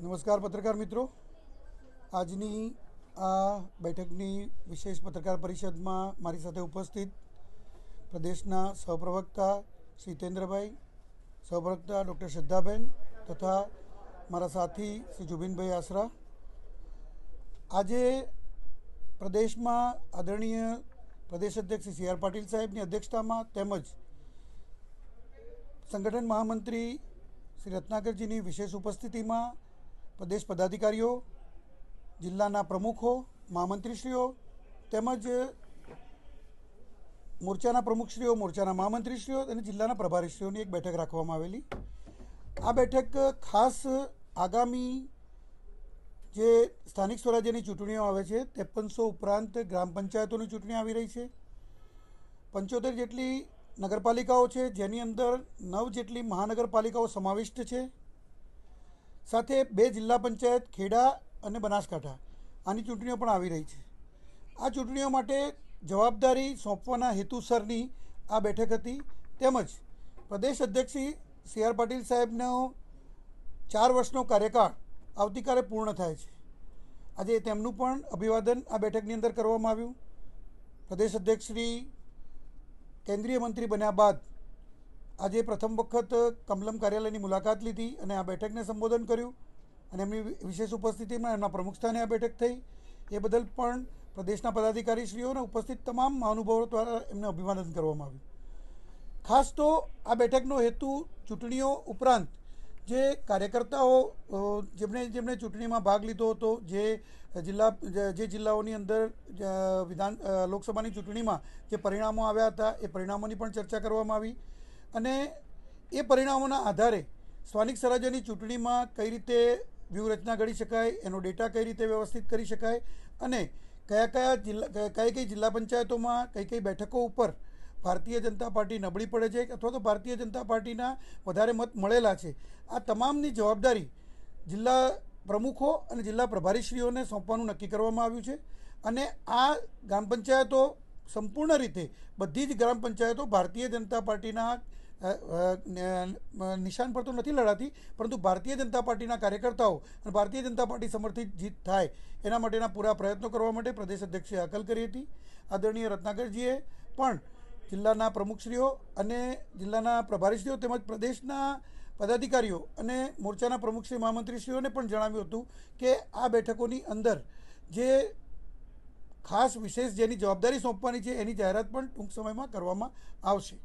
નમસ્કાર, પત્રકાર મિત્રો. આજની આ બેઠકની વિશેષ પત્રકાર પરિષદમાં મારી સાથે ઉપસ્થિત પ્રદેશના સહપ્રવક્તા શ્રી તેન્દ્રભાઈ, સહપ્રવક્તા ડૉક્ટર શ્રદ્ધાબેન તથા મારા સાથી શ્રી જુબિનભાઈ આસરા આજે પ્રદેશમાં આદરણીય પ્રદેશ અધ્યક્ષ શ્રી સી આર પાટીલ સાહેબની અધ્યક્ષતામાં તેમજ સંગઠન મહામંત્રી શ્રી રત્નાકરજીની વિશેષ ઉપસ્થિતિમાં પ્રદેશ પદાધિકારીઓ, જિલ્લાના પ્રમુખો, મહામંત્રીશ્રીઓ તેમજ મોરચાના પ્રમુખશ્રીઓ, મોરચાના મહામંત્રીશ્રીઓ અને જિલ્લાના પ્રભારીશ્રીઓની એક બેઠક રાખવામાં આવેલી. આ બેઠક ખાસ આગામી જે સ્થાનિક સ્વરાજ્યની ચૂંટણીઓ આવે છે ત્રેપનસો ઉપરાંત ગ્રામ પંચાયતોની ચૂંટણી આવી રહી છે. પંચોતેર જેટલી નગરપાલિકાઓ છે જેની અંદર નવ જેટલી મહાનગરપાલિકાઓ સમાવિષ્ટ છે. સાથે બે જિલ્લા પંચાયત, ખેડા અને બનાસકાંઠા. આની ચૂંટણીઓ પણ આવી રહી છે. આ ચૂંટણીઓ માટે જવાબદારી સોંપવાના હેતુસરની આ બેઠક હતી. તેમજ પ્રદેશ અધ્યક્ષ સી આર પાટીલ સાહેબનો ચાર વર્ષનો કાર્યકાળ આવતીકાલે પૂર્ણ થાય છે. આજે તેમનું પણ અભિવાદન આ બેઠકની અંદર કરવામાં આવ્યું. પ્રદેશ અધ્યક્ષ શ્રી કેન્દ્રીય મંત્રી બન્યા બાદ આજે પ્રથમ વખત કમલમ કાર્યાલયની મુલાકાત લીધી અને આ બેઠકને સંબોધન કર્યું અને એમની વિશેષ ઉપસ્થિતિમાં એમના પ્રમુખસ્થાને આ બેઠક થઈ. એ બદલ પણ પ્રદેશના પદાધિકારીશ્રીઓને ઉપસ્થિત તમામ મહાનુભાવો દ્વારા એમને અભિવાદન કરવામાં આવ્યું. ખાસ તો આ બેઠકનો હેતુ ચૂંટણીઓ ઉપરાંત જે કાર્યકર્તાઓ જેમણે જેમણે ચૂંટણીમાં ભાગ લીધો હતો, જે જિલ્લા, જે જિલ્લાઓની અંદર વિધાન લોકસભાની ચૂંટણીમાં જે પરિણામો આવ્યા હતા, એ પરિણામોની પણ ચર્ચા કરવામાં આવી. અને એ પરિણામોના આધારે સ્થાનિક સ્વરાજ્યની ચૂંટણીમાં કઈ રીતે વ્યૂહરચના ઘડી શકાય, એનો ડેટા કઈ રીતે વ્યવસ્થિત કરી શકાય અને કયા કયા જિલ્લા કઈ કઈ જિલ્લા પંચાયતોમાં કઈ કઈ બેઠકો ઉપર ભારતીય જનતા પાર્ટી નબળી પડે છે અથવા તો ભારતીય જનતા પાર્ટીના વધારે મત મળેલા છે. આ તમામની જવાબદારી જિલ્લા પ્રમુખો અને જિલ્લા પ્રભારીશ્રીઓને સોંપવાનું નક્કી કરવામાં આવ્યું છે અને આ ગ્રામ પંચાયતો સંપૂર્ણ રીતે બધી જ ગ્રામ પંચાયતો ભારતીય જનતા પાર્ટીના નિશાન પર તો નથી લડાતી, પરંતુ ભારતીય જનતા પાર્ટીના કાર્યકર્તાઓ અને ભારતીય જનતા પાર્ટી સમર્થિત જીત થાય, એના માટેના પૂરા પ્રયત્નો કરવા માટે પ્રદેશ અધ્યક્ષે હાકલ કરી હતી. આદરણીય રત્નાકરજીએ પણ જિલ્લાના પ્રમુખશ્રીઓ અને જિલ્લાના પ્રભારીશ્રીઓ તેમજ પ્રદેશના પદાધિકારીઓ અને મોરચાના પ્રમુખશ્રી મહામંત્રીશ્રીઓને પણ જણાવ્યું હતું કે આ બેઠકોની અંદર જે ખાસ વિશેષ જેની જવાબદારી સોંપવાની છે એની જાહેરાત પણ ટૂંક સમયમાં કરવામાં આવશે.